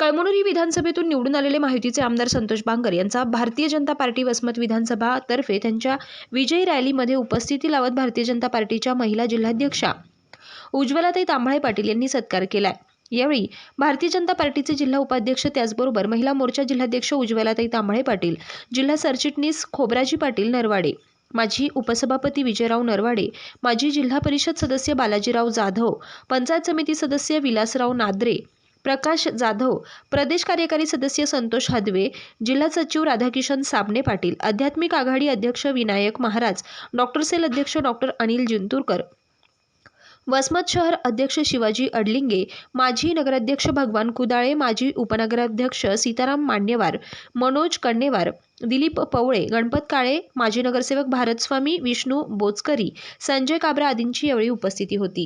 कळमनुरी विधानसभेतून निवडून आलेले माहितीचे आमदार संतोष बांगर यांचा भारतीय जनता पार्टी वसमत विधानसभातर्फे त्यांच्या विजयी रॅलीमध्ये उपस्थिती लावत भारतीय जनता पार्टीच्या महिला जिल्हाध्यक्षा उज्ज्वलाताई तांबळे पाटील यांनी सत्कार केलाय. यावेळी भारतीय जनता पार्टीचे जिल्हा उपाध्यक्ष त्याचबरोबर महिला मोर्चा जिल्हाध्यक्ष उज्ज्वलाताई तांबळे पाटील जिल्हा सरचिटणीस खोबराजी पाटील नरवाडे माजी उपसभापती विजयराव नरवाडे माजी जिल्हा परिषद सदस्य बालाजीराव जाधव पंचायत समिती सदस्य विलासराव नाद्रे प्रकाश जाधव प्रदेश कार्यकारी सदस्य संतोष हदवे जिल्हा सचिव राधाकिशन साबणे पाटील आध्यात्मिक आघाडी अध्यक्ष विनायक महाराज डॉक्टर सेल अध्यक्ष डॉक्टर अनिल जिंतूरकर. वसमत शहर अध्यक्ष शिवाजी अडलिंगे माजी नगराध्यक्ष भगवान कुदाळे माजी उपनगराध्यक्ष सीताराम मान्यवार मनोज कण्णेवार दिलीप पवळे गणपत काळे माजी नगरसेवक भारतस्वामी विष्णू बोचकरी संजय काबरा आदींची यावेळी उपस्थिती होती.